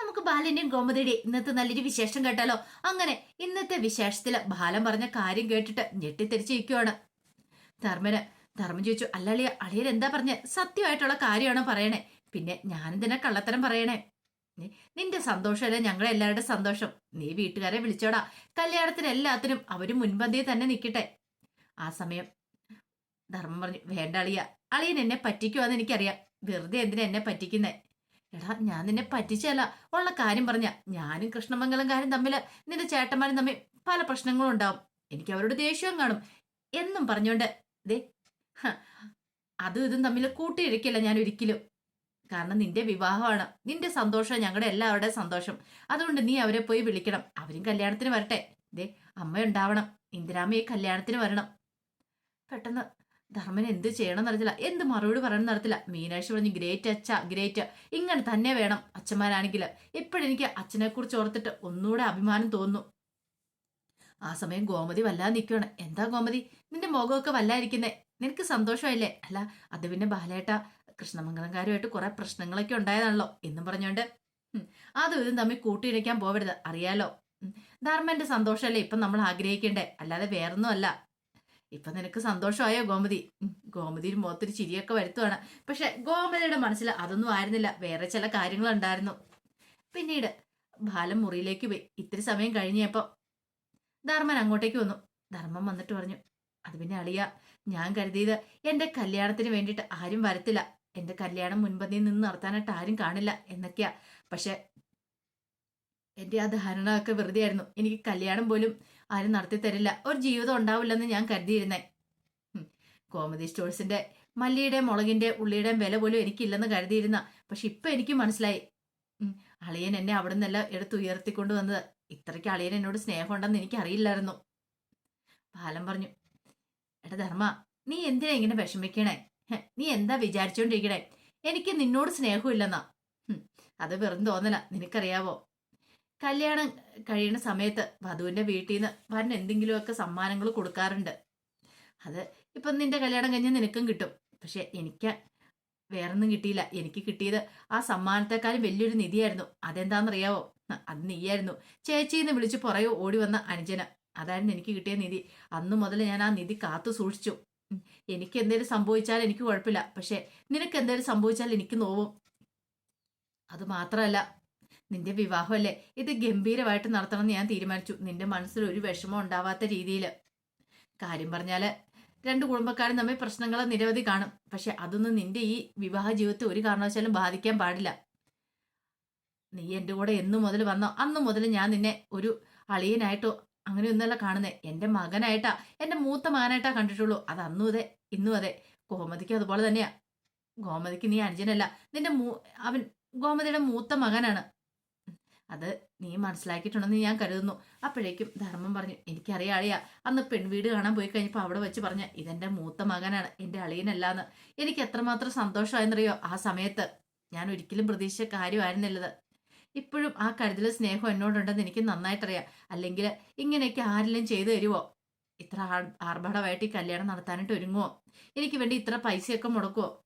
നമുക്ക് ബാലന്റെയും ഗോമതിയുടെയും ഇന്നത്തെ നല്ലൊരു വിശേഷം കേട്ടാലോ? അങ്ങനെ ഇന്നത്തെ വിശേഷത്തിൽ ബാലൻ പറഞ്ഞ കാര്യം കേട്ടിട്ട് ഞെട്ടിത്തെരിച്ചിരിക്കുവാണ് ധർമ്മന് ധർമ്മം ചോദിച്ചു അല്ലാളിയ അളിയർ എന്താ പറഞ്ഞ? സത്യമായിട്ടുള്ള കാര്യമാണോ പറയണേ? പിന്നെ ഞാനെന്തിനാ കള്ളത്തരം പറയണേ? നിന്റെ സന്തോഷമല്ല ഞങ്ങളെ എല്ലാവരുടെ സന്തോഷം? നീ വീട്ടുകാരെ വിളിച്ചോടാ. കല്യാണത്തിന് എല്ലാത്തിനും അവർ മുൻപന്തിയിൽ തന്നെ നിൽക്കട്ടെ ആ സമയം ധർമ്മം പറഞ്ഞു വേണ്ട അളിയ അളിയൻ എന്നെ പറ്റിക്കുവാന്ന് എനിക്കറിയാം. വെറുതെ എന്തിനാ എന്നെ പറ്റിക്കുന്നേ? എടാ ഞാൻ നിന്നെ പറ്റിച്ചല്ല ഉള്ള കാര്യം പറഞ്ഞ ഞാനും കൃഷ്ണമംഗലംകാരും തമ്മിൽ നിന്റെ ചേട്ടന്മാരും തമ്മിൽ പല പ്രശ്നങ്ങളും ഉണ്ടാവും. എനിക്ക് അവരോട് ദേഷ്യവും കാണും. എന്നും പറഞ്ഞോണ്ട് ദേ അതും ഇതും തമ്മിൽ കൂട്ടിയിഴക്കില്ല ഞാൻ ഒരിക്കലും. കാരണം നിന്റെ വിവാഹമാണ്. നിന്റെ സന്തോഷം ഞങ്ങളുടെ എല്ലാവരുടെയും സന്തോഷം. അതുകൊണ്ട് നീ അവരെ പോയി വിളിക്കണം. അവരും കല്യാണത്തിന് വരട്ടെ. ദേ അമ്മ ഉണ്ടാവണം ഇന്ദിരാമ്മ കല്യാണത്തിന് വരണം. പെട്ടെന്ന് ധർമ്മൻ എന്ത് ചെയ്യണം എന്നറിയത്തില്ല. എന്ത് മറുപടി പറയണം എന്നറിയത്തില്ല. മീനാക്ഷി പറഞ്ഞു ഗ്രേറ്റ് അച്ഛ ഗ്രേറ്റ് ഇങ്ങനെ തന്നെ വേണം അച്ഛന്മാരാണെങ്കിൽ. എപ്പോഴെനിക്ക് അച്ഛനെ കുറിച്ച് ഓർത്തിട്ട് ഒന്നുകൂടെ അഭിമാനം തോന്നുന്നു ആ സമയം ഗോമതി വല്ലാതെ നിൽക്കുകയാണ്. എന്താ ഗോമതി? നിന്റെ മുഖമൊക്കെ വല്ലാതിരിക്കുന്നേ നിനക്ക് സന്തോഷമായില്ലേ? അല്ല അത് പിന്നെ ബാലേട്ട കൃഷ്ണമംഗലംകാരുമായിട്ട് കുറെ പ്രശ്നങ്ങളൊക്കെ ഉണ്ടായതാണല്ലോ എന്നും പറഞ്ഞോണ്ട് അത് അതും ഇതും തമ്മിൽ കൂട്ടിയിടിക്കാൻ പോവരുത്. അറിയാലോ. ധർമ്മന്റെ സന്തോഷമല്ലേ ഇപ്പം നമ്മൾ ആഗ്രഹിക്കേണ്ടേ? അല്ലാതെ വേറൊന്നും അല്ല. ഇപ്പൊ നിനക്ക് സന്തോഷമായോ ഗോമതി? ഗോമതിയിൽ മുഖത്തൊരു ചിരിയൊക്കെ വരുത്തുവാണ്. പക്ഷെ ഗോമതിയുടെ മനസ്സിൽ അതൊന്നും ആയിരുന്നില്ല. വേറെ ചില കാര്യങ്ങളുണ്ടായിരുന്നു. പിന്നീട് ബാലം മുറിയിലേക്ക് പോയി. ഇത്തിരി സമയം കഴിഞ്ഞപ്പോ ധർമ്മൻ അങ്ങോട്ടേക്ക് വന്നു. ധർമ്മം വന്നിട്ട് പറഞ്ഞു അത് പിന്നെ അളിയ ഞാൻ കരുതിയത് എന്റെ കല്യാണത്തിന് വേണ്ടിയിട്ട് ആരും വരത്തില്ല. എന്റെ കല്യാണം മുൻപന്തിയിൽ നിന്ന് നടത്താനായിട്ട് ആരും കാണില്ല എന്നൊക്കെയാ. പക്ഷെ എന്റെ ആ ധാരണയൊക്കെ വെറുതെ ആയിരുന്നു. എനിക്ക് കല്യാണം പോലും ആരും നടത്തി തരില്ല. ഒരു ജീവിതം ഉണ്ടാവില്ലെന്ന് ഞാൻ കരുതിയിരുന്നേ. കോമഡി സ്റ്റോഴ്സിന്റെ മല്ലിയുടെയും മുളകിന്റെ ഉള്ളിയുടെയും വില പോലും എനിക്കില്ലെന്ന് കരുതിയിരുന്ന. പക്ഷെ ഇപ്പൊ എനിക്ക് മനസ്സിലായി. അളിയൻ എന്നെ അവിടെ നിന്നെല്ലാം എടുത്ത് ഉയർത്തിക്കൊണ്ട് വന്നത്. ഇത്രയ്ക്ക് അളിയൻ എന്നോട് സ്നേഹമുണ്ടെന്ന് എനിക്ക് അറിയില്ലായിരുന്നു ബാലൻ പറഞ്ഞു എടാ ധർമ്മ നീ എന്തിനാ ഇങ്ങനെ വിഷമിക്കണേ? നീ എന്താ വിചാരിച്ചോണ്ടിരിക്കണേ? എനിക്ക് നിന്നോട് സ്നേഹമില്ലെന്നാ. അത് വെറും തോന്നല. നിനക്കറിയാവോ? കല്യാണം കഴിയുന്ന സമയത്ത് വധുവിന്റെ വീട്ടിൽ നിന്ന് വരൻ എന്തെങ്കിലുമൊക്കെ സമ്മാനങ്ങൾ കൊടുക്കാറുണ്ട്. അത് ഇപ്പം നിന്റെ കല്യാണം കഴിഞ്ഞ് നിനക്കും കിട്ടും. പക്ഷെ എനിക്ക് വേറൊന്നും കിട്ടിയില്ല. എനിക്ക് കിട്ടിയത് ആ സമ്മാനത്തെക്കാളും വലിയൊരു നിധിയായിരുന്നു. അതെന്താണെന്നറിയാവോ? അത് നീയായിരുന്നു. ചേച്ചിന്ന് വിളിച്ച് പുറകെ ഓടി വന്ന അനുജന. അതായിരുന്നു എനിക്ക് കിട്ടിയ നിധി. അന്നു മുതൽ ഞാൻ ആ നിധി കാത്തു സൂക്ഷിച്ചു. എനിക്ക് എന്തേലും സംഭവിച്ചാൽ എനിക്ക് കുഴപ്പമില്ല. പക്ഷെ നിനക്ക് എന്തേലും സംഭവിച്ചാൽ എനിക്ക് നോവും. അത് മാത്രമല്ല നിന്റെ വിവാഹമല്ലേ? ഇത് ഗംഭീരമായിട്ട് നടത്തണമെന്ന് ഞാൻ തീരുമാനിച്ചു. നിന്റെ മനസ്സിൽ ഒരു വിഷമം ഉണ്ടാവാത്ത രീതിയിൽ. കാര്യം പറഞ്ഞാൽ രണ്ട് കുടുംബക്കാരും തമ്മിൽ പ്രശ്നങ്ങൾ നിരവധി കാണും. പക്ഷെ അതൊന്നും നിന്റെ ഈ വിവാഹ ജീവിതത്തെ ഒരു കാരണവശാലും ബാധിക്കാൻ പാടില്ല. നീ എന്റെ കൂടെ എന്നു മുതൽ വന്നോ? അന്ന് മുതൽ ഞാൻ നിന്നെ ഒരു അളിയനായിട്ടോ അങ്ങനെയൊന്നല്ല കാണുന്നേ. എന്റെ മകനായിട്ടാ എന്റെ മൂത്ത മകനായിട്ടാ കണ്ടിട്ടുള്ളൂ. അത് അന്നും അതെ ഇന്നും അതെ. ഗോമതിക്ക് അതുപോലെ തന്നെയാ. ഗോമതിക്ക് നീ അനുജനല്ല. നിന്റെ മൂ അവൻ ഗോമതിയുടെ മൂത്ത മകനാണ്. അത് നീ മനസ്സിലാക്കിയിട്ടുണ്ടെന്ന് ഞാൻ കരുതുന്നു. അപ്പോഴേക്കും ധർമ്മം പറഞ്ഞു എനിക്കറിയാം അളിയ അന്ന് പെൺവീട് കാണാൻ പോയി കഴിഞ്ഞപ്പോൾ അവിടെ വെച്ച് പറഞ്ഞ ഇതെന്റെ മൂത്ത മകനാണ് എന്റെ അളിയനല്ലാന്ന്. എനിക്ക് എത്രമാത്രം സന്തോഷമായെന്നറിയോ ആ സമയത്ത്? ഞാൻ ഒരിക്കലും പ്രതീക്ഷിച്ച കാര്യമായിരുന്നില്ലത്. ഇപ്പോഴും ആ കരുതൽ സ്നേഹം എന്നോടുണ്ടെന്ന് എനിക്ക് നന്നായിട്ടറിയാം. അല്ലെങ്കിൽ ഇങ്ങനെയൊക്കെ ആരെല്ലാം ചെയ്തു തരുമോ ഇത്ര ആർ- ആർഭാടമായിട്ട് ഈ കല്യാണം നടത്താനായിട്ട് ഒരുങ്ങുമോ എനിക്ക് വേണ്ടി ഇത്ര പൈസയൊക്കെ മുടക്കുമോ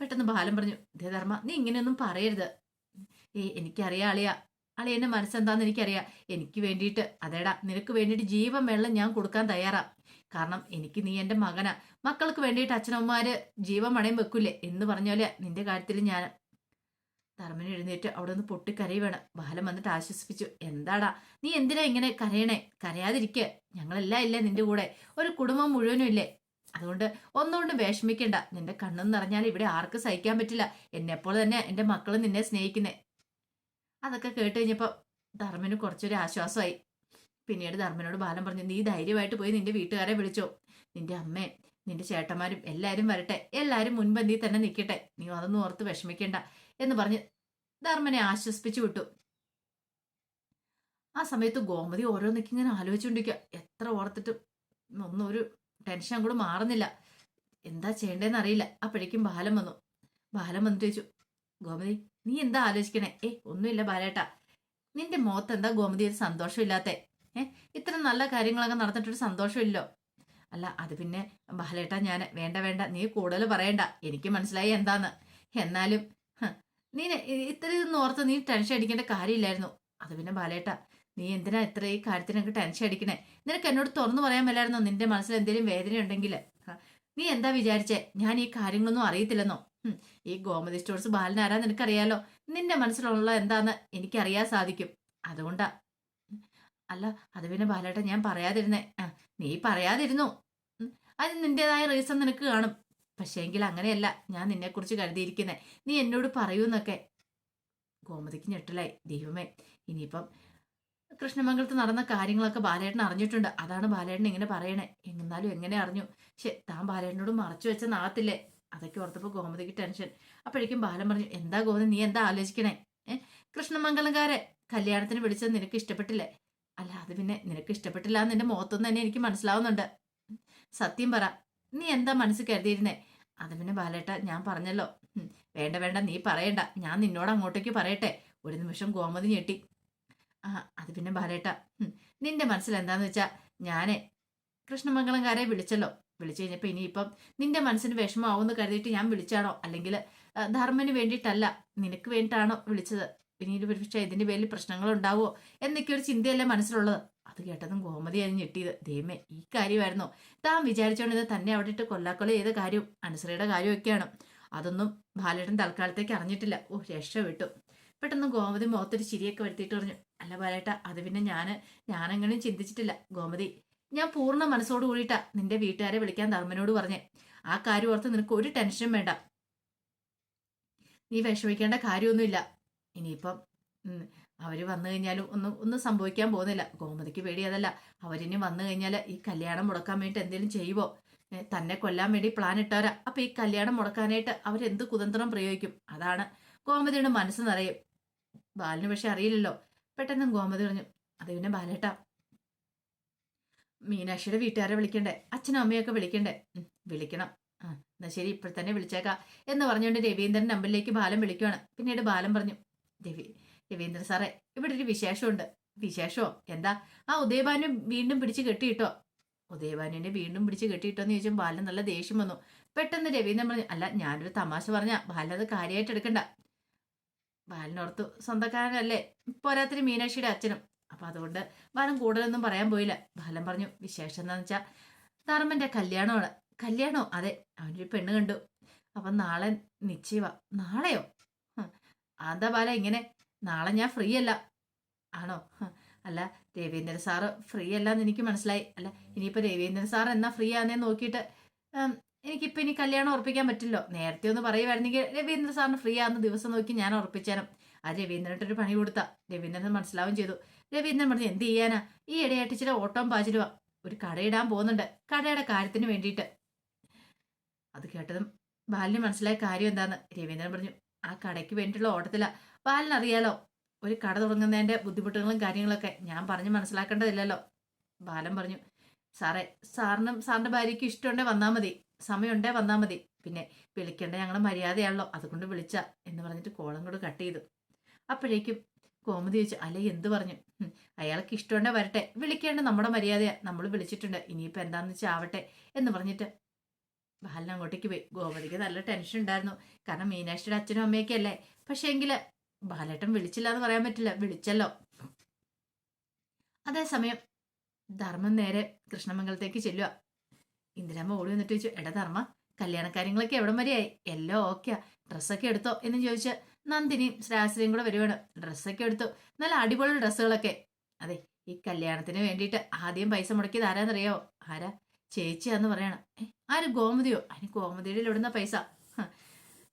പെട്ടെന്ന് ബാലം പറഞ്ഞു ധർമ്മ നീ ഇങ്ങനെയൊന്നും പറയരുത്. ഏ എനിക്കറിയാം അളിയ. അളിയന്റെ മനസ്സെന്താന്ന് എനിക്കറിയാം. എനിക്ക് വേണ്ടിയിട്ട് അതേടാ നിനക്ക് വേണ്ടിയിട്ട് ജീവൻ വെള്ളം ഞാൻ കൊടുക്കാൻ തയ്യാറാ. കാരണം എനിക്ക് നീ എന്റെ മകനാ. മക്കൾക്ക് വേണ്ടിയിട്ട് അച്ഛനമ്മമാര് ജീവൻ പണയം വെക്കൂലേ എന്ന് പറഞ്ഞ പോലെ നിന്റെ കാര്യത്തിൽ ഞാൻ. ധർമ്മൻ എഴുന്നേറ്റ് അവിടെ നിന്ന് പൊട്ടിക്കരയുവാണ് ബാലം വന്നിട്ട് ആശ്വസിപ്പിച്ചു. എന്താടാ നീ എന്തിനാ ഇങ്ങനെ കരയണേ? കരയാതിരിക്കേ. ഞങ്ങളെല്ലാം ഇല്ലേ നിന്റെ കൂടെ. ഒരു കുടുംബം മുഴുവനും ഇല്ലേ? അതുകൊണ്ട് ഒന്നുകൊണ്ടും വിഷമിക്കണ്ട. നിന്റെ കണ്ണെന്ന് നിറഞ്ഞാൽ ഇവിടെ ആർക്ക് സഹിക്കാൻ പറ്റില്ല. എന്നെപ്പോലെ തന്നെ എന്റെ മക്കൾ നിന്നെ സ്നേഹിക്കുന്നേ. അതൊക്കെ കേട്ട് കഴിഞ്ഞപ്പോൾ ധർമ്മന് കുറച്ചൊരു ആശ്വാസമായി. പിന്നീട് ധർമ്മനോട് ബാലൻ പറഞ്ഞു നീ ധൈര്യമായിട്ട് പോയി നിന്റെ വീട്ടുകാരെ വിളിച്ചോ. നിന്റെ അമ്മയും നിന്റെ ചേട്ടന്മാരും എല്ലാവരും വരട്ടെ. എല്ലാവരും മുൻപന്തിയിൽ തന്നെ നിൽക്കട്ടെ നീ അതൊന്നും ഓർത്ത് വിഷമിക്കേണ്ട. എന്ന് പറഞ്ഞ് ധർമ്മനെ ആശ്വസിപ്പിച്ചു വിട്ടു. ആ സമയത്ത് ഗോമതി ഓരോന്നൊക്കെ ഇങ്ങനെ ആലോചിച്ചുകൊണ്ടിരിക്കുക എത്ര ഓർത്തിട്ടും ഒന്നും ഒരു ടെൻഷൻ കൂടെ മാറുന്നില്ല. എന്താ ചെയ്യേണ്ടതെന്ന് അറിയില്ല. അപ്പോഴേക്കും ബാലം വന്നു. ബാലം വന്നിട്ട് ചോദിച്ചു ഗോമതി നീ എന്താ ആലോചിക്കണേ? ഏ ഒന്നുമില്ല ബാലേട്ട. നിന്റെ മുഖത്ത് എന്താ ഗോമതി ഒരു സന്തോഷമില്ലാത്തേ? ഏ ഇത്ര നല്ല കാര്യങ്ങളൊക്കെ നടന്നിട്ടൊരു സന്തോഷമില്ലോ? അല്ല അത് പിന്നെ ബാലേട്ട ഞാൻ വേണ്ട വേണ്ട നീ കൂടുതൽ പറയണ്ട. എനിക്ക് മനസ്സിലായി എന്താന്ന്. എന്നാലും നീ ഇത്ര ഇത്രയൊന്നും ഓർത്ത് നീ ടെൻഷൻ അടിക്കേണ്ട കാര്യമില്ലായിരുന്നു. അത് പിന്നെ ബാലേട്ട നീ എന്തിനാ ഇത്ര ഈ കാര്യത്തിനൊക്കെ ടെൻഷൻ അടിക്കണേ? നിനക്ക് എന്നോട് തുറന്നു പറയാൻ മേലായിരുന്നോ? നിന്റെ മനസ്സിൽ എന്തെങ്കിലും വേദന ഉണ്ടെങ്കിൽ നീ എന്താ വിചാരിച്ചേ? ഞാൻ ഈ കാര്യങ്ങളൊന്നും അറിയത്തില്ലെന്നോ? ഈ ഗോമതി സ്റ്റോഴ്സ് ബാലനാരാ നിനക്കറിയാലോ? നിന്റെ മനസ്സിലുള്ള എന്താന്ന് എനിക്കറിയാൻ സാധിക്കും. അതുകൊണ്ടാ. അല്ല അത് പിന്നെ ബാലേട്ട ഞാൻ പറയാതിരുന്നേ. നീ പറയാതിരുന്നു. അത് നിന്റേതായ റീസൺ നിനക്ക് കാണും. പക്ഷേ എങ്കിൽ അങ്ങനെയല്ല ഞാൻ നിന്നെക്കുറിച്ച് കരുതിയിരിക്കുന്നേ. നീ എന്നോട് പറയൂന്നൊക്കെ. ഗോമതിക്ക് ഞെട്ടലായി. ദൈവമേ ഇനിയിപ്പം കൃഷ്ണമംഗലത്ത് നടന്ന കാര്യങ്ങളൊക്കെ ബാലേട്ടൻ അറിഞ്ഞിട്ടുണ്ട്. അതാണ് ബാലേട്ടൻ ഇങ്ങനെ പറയണേ. എന്നാലും എങ്ങനെ അറിഞ്ഞു? ശേ താൻ ബാലേട്ടനോട് മറച്ചു വെച്ച നാളത്തില്ലേ? അതൊക്കെ ഓർത്തപ്പോൾ ഗോമതിക്ക് ടെൻഷൻ. അപ്പോഴേക്കും ബാലൻ പറഞ്ഞു എന്താ ഗോമതി നീ എന്താ ആലോചിക്കണേ? ഏ? കൃഷ്ണമംഗലംകാരെ കല്യാണത്തിന് വിളിച്ചത് നിനക്ക് ഇഷ്ടപ്പെട്ടില്ലേ? അല്ല അത് പിന്നെ നിനക്ക് ഇഷ്ടപ്പെട്ടില്ല എന്ന് നിന്റെ മുഖത്തൊന്നും തന്നെ എനിക്ക് മനസ്സിലാവുന്നുണ്ട്. സത്യം പറ നീ എന്താ മനസ്സ് കരുതിയിരുന്നേ? അത് പിന്നെ ബാലേട്ട ഞാൻ പറഞ്ഞല്ലോ. വേണ്ട വേണ്ട നീ പറയണ്ട. ഞാൻ നിന്നോട് അങ്ങോട്ടേക്ക് പറയട്ടെ. ഒരു നിമിഷം ഗോമതി ഞെട്ടി. ആ അത് പിന്നെ ബാലേട്ട നിന്റെ മനസ്സിൽ എന്താന്ന് വെച്ചാ ഞാനേ കൃഷ്ണമംഗളംകാരെ വിളിച്ചല്ലോ. വിളിച്ചു കഴിഞ്ഞപ്പോൾ ഇനിയിപ്പം നിന്റെ മനസ്സിന് വിഷമമാവുമെന്ന് കരുതിയിട്ട് ഞാൻ വിളിച്ചാണോ? അല്ലെങ്കിൽ ധർമ്മന് വേണ്ടിയിട്ടല്ല നിനക്ക് വേണ്ടിയിട്ടാണോ വിളിച്ചത്? പിന്നീട് പക്ഷേ ഇതിന്റെ പേരിൽ പ്രശ്നങ്ങൾ ഉണ്ടാവുമോ? എന്നൊക്കെ ഒരു ചിന്തയല്ലേ മനസ്സിലുള്ളത്. അത് കേട്ടതും ഗോമതിയായിരുന്നു ഞെട്ടിയത്. ദൈവമേ ഈ കാര്യമായിരുന്നു. താൻ വിചാരിച്ചോണ്ടിത് തന്നെ അവിടെ ഇട്ട് കൊല്ലാക്കൊല ചെയ്ത കാര്യവും അനുസരയുടെ കാര്യമൊക്കെയാണ്. അതൊന്നും ബാലേട്ടൻ തൽക്കാലത്തേക്ക് അറിഞ്ഞിട്ടില്ല. ഓ രക്ഷ വിട്ടു പെട്ടെന്ന് ഗോമതി മുഖത്തൊരു ചിരിയൊക്കെ വരുത്തിയിട്ട് പറഞ്ഞു അല്ല ബാലേട്ട അത് പിന്നെ ഞാൻ ഞാനെങ്ങനെയും ചിന്തിച്ചിട്ടില്ല. ഗോമതി ഞാൻ പൂർണ മനസ്സോട് കൂടിയിട്ടാ നിന്റെ വീട്ടുകാരെ വിളിക്കാൻ ധർമ്മനോട് പറഞ്ഞേ. ആ കാര്യം ഓർത്ത് നിനക്ക് ഒരു ടെൻഷനും വേണ്ട. നീ വിഷമിക്കേണ്ട കാര്യമൊന്നുമില്ല. ഇനിയിപ്പം അവർ വന്നു കഴിഞ്ഞാലും ഒന്നും ഒന്നും സംഭവിക്കാൻ പോകുന്നില്ല. ഗോമതിക്ക് പേടി അതല്ല അവരിനി വന്നു കഴിഞ്ഞാൽ ഈ കല്യാണം മുടക്കാൻ വേണ്ടി എന്തെങ്കിലും ചെയ്യുവോ? തന്നെ കൊല്ലാൻ വേണ്ടി പ്ലാൻ ഇട്ടവരാ. അപ്പൊ ഈ കല്യാണം മുടക്കാനായിട്ട് അവരെന്ത് കുതന്ത്രം പ്രയോഗിക്കും? അതാണ് ഗോമതിയുടെ മനസ്സ് നിറയും. ബാലിന് പക്ഷെ അറിയില്ലല്ലോ. പെട്ടെന്ന് ഗോമതി പറഞ്ഞു അത് പിന്നെ ബാലേട്ടാ മീനാക്ഷിയുടെ വീട്ടുകാരെ വിളിക്കണ്ടേ? അച്ഛനും അമ്മയൊക്കെ വിളിക്കണ്ടേ? വിളിക്കണം. എന്നാ ശരി ഇപ്പോൾ തന്നെ വിളിച്ചേക്കാം. എന്ന് പറഞ്ഞുകൊണ്ട് രവീന്ദ്രൻ നമ്പറിലേക്ക് ബാലം വിളിക്കുവാണ്. പിന്നീട് ബാലൻ പറഞ്ഞു രവി രവീന്ദ്രൻ സാറേ ഇവിടെ ഒരു വിശേഷമുണ്ട്. വിശേഷമോ? എന്താ? ആ ഉദയഭാനു വീണ്ടും പിടിച്ച് കെട്ടിയിട്ടോ? ഉദയഭാനുവിനെ വീണ്ടും പിടിച്ച് കെട്ടിയിട്ടോ എന്ന് ചോദിച്ചാൽ ബാലൻ നല്ല ദേഷ്യം വന്നു. പെട്ടെന്ന് രവീന്ദ്രൻ പറഞ്ഞു അല്ല ഞാനൊരു തമാശ പറഞ്ഞ ബാലൻ അത് കാര്യമായിട്ട് എടുക്കണ്ട. ബാലനോർത്തു സ്വന്തക്കാരനല്ലേ? പോരാത്തിന് മീനാക്ഷിയുടെ അച്ഛനും. അപ്പൊ അതുകൊണ്ട് ഫലം കൂടുതലൊന്നും പറയാൻ പോയില്ല. ഫലം പറഞ്ഞു. വിശേഷം എന്താന്ന് വെച്ചാൽ ധർമ്മന്റെ കല്യാണമാണ്. കല്യാണോ? അതെ അവനൊരു പെണ്ണ് കണ്ടു. അപ്പൊ നാളെ നിശ്ചയവാ നാളെയോ? അതാ ബാല ഇങ്ങനെ? നാളെ ഞാൻ ഫ്രീ അല്ല. ആണോ? അല്ല രവീന്ദ്രൻ സാറ് ഫ്രീ അല്ല എന്ന് എനിക്ക് മനസ്സിലായി. അല്ല ഇനിയിപ്പോൾ രവീന്ദ്രൻ സാർ എന്നാ ഫ്രീ ആണെന്ന് നോക്കിയിട്ട് ഉം, എനിക്കിപ്പോ ഇനി കല്യാണം ഉറപ്പിക്കാൻ പറ്റില്ലോ. നേരത്തെ ഒന്ന് പറയുമായിരുന്നെങ്കിൽ രവീന്ദ്രൻ സാറിന് ഫ്രീ ആകുന്ന ദിവസം നോക്കി ഞാൻ ഉറപ്പിച്ചാനും ആ രവീന്ദ്രനായിട്ടൊരു പണി കൊടുത്ത. രവീന്ദ്രൻ മനസ്സിലാവും ചെയ്തു. രവീന്ദ്രൻ പറഞ്ഞു എന്ത് ചെയ്യാനാ? ഈ ഇടയായിട്ട് ഇച്ചിരി ഓട്ടം പാചലുവാ ഒരു കടയിടാൻ പോകുന്നുണ്ട്. കടയുടെ കാര്യത്തിന് വേണ്ടിയിട്ട്. അത് കേട്ടതും ബാലിന് മനസ്സിലായ കാര്യം എന്താന്ന് രവീന്ദ്രൻ പറഞ്ഞു. ആ കടയ്ക്ക് വേണ്ടിയിട്ടുള്ള ഓട്ടത്തിലാ. ബാലിനറിയാലോ? ഒരു കട തുടങ്ങുന്നതിന്റെ ബുദ്ധിമുട്ടുകളും കാര്യങ്ങളൊക്കെ ഞാൻ പറഞ്ഞ് മനസ്സിലാക്കേണ്ടതില്ലല്ലോ. ബാലൻ പറഞ്ഞു സാറേ സാറിനും സാറിന്റെ ഭാര്യയ്ക്ക് ഇഷ്ടമുണ്ടേ വന്നാൽ മതി. സമയമുണ്ടേ വന്നാൽ മതി. പിന്നെ വിളിക്കേണ്ട ഞങ്ങൾ മര്യാദയാണല്ലോ. അതുകൊണ്ട് വിളിച്ച എന്ന് പറഞ്ഞിട്ട് കോളം കൂടെ കട്ട് ചെയ്തു. അപ്പോഴേക്കും കോമതി ചോദിച്ചു അല്ലെ എന്ത് പറഞ്ഞു? അയാൾക്ക് ഇഷ്ടമുണ്ടേ വരട്ടെ. വിളിക്കേണ്ട നമ്മുടെ മര്യാദയാ. നമ്മൾ വിളിച്ചിട്ടുണ്ട്. ഇനിയിപ്പോൾ എന്താന്ന് വെച്ചാൽ ആവട്ടെ. എന്ന് പറഞ്ഞിട്ട് ബാലൻ അങ്ങോട്ടേക്ക് പോയി. ഗോമതിക്ക് നല്ല ടെൻഷൻ ഉണ്ടായിരുന്നു. കാരണം മീനാക്ഷിയുടെ അച്ഛനും അമ്മയൊക്കെ അല്ലേ? പക്ഷേ എങ്കിൽ ബാലേട്ടൻ വിളിച്ചില്ല എന്ന് പറയാൻ പറ്റില്ല. വിളിച്ചല്ലോ. അതേസമയം ധർമ്മം നേരെ കൃഷ്ണമംഗലത്തേക്ക് ചെല്ലുക ഇന്ദിരാമ്മ ഓടി വന്നിട്ട് ചോദിച്ചു എടാ ധർമ്മ കല്യാണ കാര്യങ്ങളൊക്കെ എവിടം വരെയായി എല്ലാം ഓക്കെയാ ഡ്രസ്സൊക്കെ എടുത്തോ? എന്ന് ചോദിച്ച് നന്ദിനിയും ശ്രാശ്രിയും കൂടെ വരുവാണ് ഡ്രസ്സൊക്കെ എടുത്തു. നല്ല അടിപൊളി ഡ്രസ്സുകളൊക്കെ. അതെ ഈ കല്യാണത്തിന് വേണ്ടിയിട്ട് ആദ്യം പൈസ മുടക്കിയത് ആരാന്നറിയാവോ ആരാ? ചേച്ചിയാന്ന് പറയണം. ആര് ഗോമതിയോ? അതിന് ഗോമതിയുടെ ഇടുന്ന പൈസ?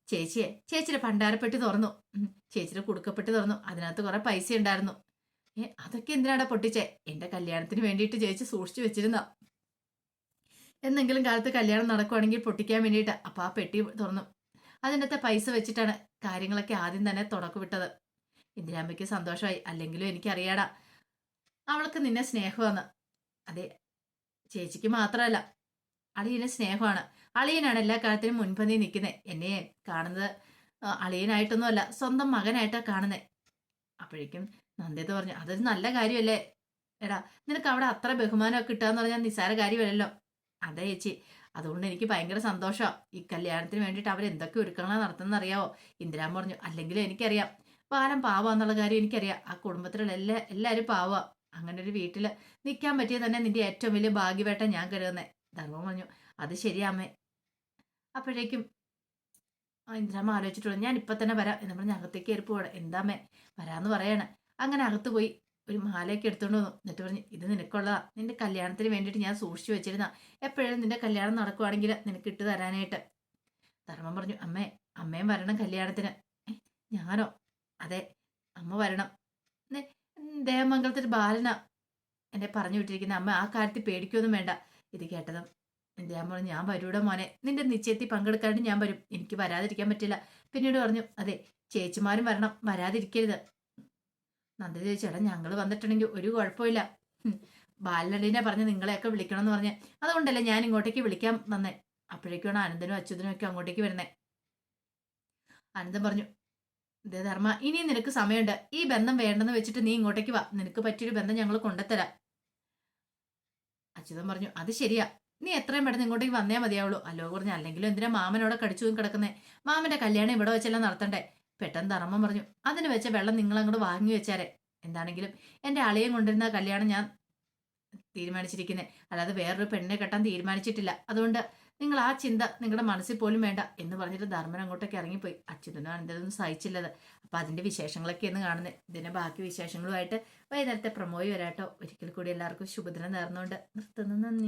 ചേച്ചിയെ. ചേച്ചിയുടെ പണ്ടാരപ്പെട്ടി തുറന്നു. ചേച്ചിയുടെ കുടുക്കപ്പെട്ടി തുറന്നു. അതിനകത്ത് കുറെ പൈസ ഉണ്ടായിരുന്നു. ഏ അതൊക്കെ എന്തിനാടാ പൊട്ടിച്ചേ? എന്റെ കല്യാണത്തിന് വേണ്ടിയിട്ട് ചേച്ചി സൂക്ഷിച്ചു വെച്ചിരുന്ന എന്തെങ്കിലും കാലത്ത് കല്യാണം നടക്കുവാണെങ്കിൽ പൊട്ടിക്കാൻ വേണ്ടിയിട്ട്. അപ്പോൾ ആ പെട്ടി തുറന്നു. അതിനകത്തെ പൈസ വെച്ചിട്ടാണ് കാര്യങ്ങളൊക്കെ ആദ്യം തന്നെ തുടക്കം വിട്ടത്. ഇന്ദിരാമ്മയ്ക്ക് സന്തോഷമായി. അല്ലെങ്കിലും എനിക്കറിയാടാ. അവൾക്ക് നിന്നെ സ്നേഹമാണ്. അതെ ചേച്ചിക്ക് മാത്രമല്ല അളിയനെ സ്നേഹമാണ്. അളിയനാണ് എല്ലാ കാര്യത്തിനും മുൻപന്തി നിൽക്കുന്നത്. എന്നെ കാണുന്നത് അളിയനായിട്ടൊന്നുമല്ല സ്വന്തം മകനായിട്ടാണ് കാണുന്നത് അപ്പോഴേക്കും നന്ദിത് പറഞ്ഞു അതൊരു നല്ല കാര്യമല്ലേ? എടാ നിനക്ക് അവിടെ അത്ര ബഹുമാനമൊക്കെ കിട്ടുക എന്ന് പറഞ്ഞാൽ നിസ്സാര കാര്യമല്ലല്ലോ. അതെ ചേച്ചി. അതുകൊണ്ട് എനിക്ക് ഭയങ്കര സന്തോഷമാണ് ഈ കല്യാണത്തിന് വേണ്ടിയിട്ട് അവർ എന്തൊക്കെ ഒരുക്കങ്ങളാണ് നടത്തുന്നത് അറിയാവോ ഇന്ദിരാൻ പറഞ്ഞു അല്ലെങ്കിൽ എനിക്കറിയാം. പാലം പാവ എന്നുള്ള കാര്യം എനിക്കറിയാം. ആ കുടുംബത്തിലുള്ള എല്ലാ എല്ലാവരും പാവ. അങ്ങനെ ഒരു വീട്ടിൽ നിൽക്കാൻ പറ്റിയത് തന്നെ നിന്റെ ഏറ്റവും വലിയ ഭാഗ്യവേട്ട ഞാൻ കരുതുന്നത് ധർമ്മം പറഞ്ഞു അത് ശരിയാമ്മേ അപ്പോഴേക്കും ഇന്ദിരാമ്മ ആലോചിച്ചിട്ടുള്ളൂ. ഞാൻ ഇപ്പം തന്നെ വരാം. എന്ന് പറഞ്ഞ് അകത്തേക്ക് കയറി പോവാണ്. എന്താമേ വരാന്ന് പറയണേ. അങ്ങനെ അകത്ത് പോയി. ഒരു മാലയൊക്കെ എടുത്തോണ്ട് വന്നു. എന്നിട്ട് പറഞ്ഞു ഇത് നിനക്കുള്ള നിന്റെ കല്യാണത്തിന് വേണ്ടിയിട്ട് ഞാൻ സൂക്ഷിച്ചു വെച്ചിരുന്ന എപ്പോഴും നിന്റെ കല്യാണം നടക്കുവാണെങ്കിൽ നിനക്ക് ഇട്ട് തരാനായിട്ട്. ധർമ്മം പറഞ്ഞു അമ്മേ അമ്മയും വരണം കല്യാണത്തിന്. ഞാനോ? അതെ അമ്മ വരണം. "നെ, ദേവമംഗലത്തിൽ ബാലന. എന്നെ പറഞ്ഞു വിട്ടിരിക്കുന്ന അമ്മ ആ കാര്യത്തിൽ പേടിക്കൊന്നും വേണ്ട. ഇത് കേട്ടതും എന്റെ അമ്മ ഞാൻ വരൂടെ മോനെ. നിന്റെ നിശ്ചയത്തിൽ പങ്കെടുക്കാണ്ട് ഞാൻ വരും. എനിക്ക് വരാതിരിക്കാൻ പറ്റില്ല. പിന്നീട് പറഞ്ഞു അതെ ചേച്ചിമാരും വരണം. വരാതിരിക്കരുത്. നന്ദി ചേച്ചിയുടെ ഞങ്ങൾ വന്നിട്ടുണ്ടെങ്കിൽ ഒരു കുഴപ്പമില്ല. ബാലനടീനെ പറഞ്ഞ് നിങ്ങളെയൊക്കെ വിളിക്കണം എന്ന് പറഞ്ഞ്. അതുകൊണ്ടല്ലേ ഞാൻ ഇങ്ങോട്ടേക്ക് വിളിക്കാൻ വന്നേ. അപ്പോഴേക്കാണ് അനന്തനും അച്യുതനും ഒക്കെ അങ്ങോട്ടേക്ക് വരുന്നേ. അനന്തൻ പറഞ്ഞു ദേ ധർമ്മ ഇനി നിനക്ക് സമയമുണ്ട്. ഈ ബന്ധം വേണ്ടെന്ന് വെച്ചിട്ട് നീ ഇങ്ങോട്ടേക്ക് വാ. നിനക്ക് പറ്റിയൊരു ബന്ധം ഞങ്ങൾ കൊണ്ടുത്തരാം. അച്യുതൻ പറഞ്ഞു അത് ശരിയാ. നീ എത്രയും പെട്ടെന്ന് ഇങ്ങോട്ടേക്ക് വന്നേ മതിയാവുള്ളൂ. അല്ലോ പറഞ്ഞു അല്ലെങ്കിലും എന്തിനാ മാമനോടെ കടിച്ചു കിടക്കുന്നേ? മാമന്റെ കല്യാണം ഇവിടെ വെച്ചെല്ലാം നടത്തണ്ടേ? പെട്ടെന്ന് ധർമ്മം പറഞ്ഞു അതിന് വെച്ച വെള്ളം നിങ്ങൾ അങ്ങോട്ട് വാങ്ങി വെച്ചാരെ. എന്താണെങ്കിലും എന്റെ അളിയും കൊണ്ടിരുന്ന കല്യാണം ഞാൻ തീരുമാനിച്ചിരിക്കുന്നത് അല്ലാതെ വേറൊരു പെണ്ണിനെ കെട്ടാൻ തീരുമാനിച്ചിട്ടില്ല. അതുകൊണ്ട് നിങ്ങൾ ആ ചിന്ത നിങ്ങളുടെ മനസ്സിൽ പോലും വേണ്ട എന്ന് പറഞ്ഞിട്ട് ധർമ്മൻ അങ്ങോട്ടേക്ക് ഇറങ്ങിപ്പോയി. അച്യുതനും അനന്തതൊന്നും സഹിച്ചില്ലത്. അപ്പൊ വിശേഷങ്ങളൊക്കെ എന്ന് കാണുന്നത് ഇതിന്റെ ബാക്കി വിശേഷങ്ങളുമായിട്ട് വൈകുന്നേരത്തെ പ്രമോയി വരാട്ടോ. ഒരിക്കൽ കൂടി എല്ലാവർക്കും ശുഭദിനം നേർന്നുകൊണ്ട് നിർത്തുന്നു. നന്ദി.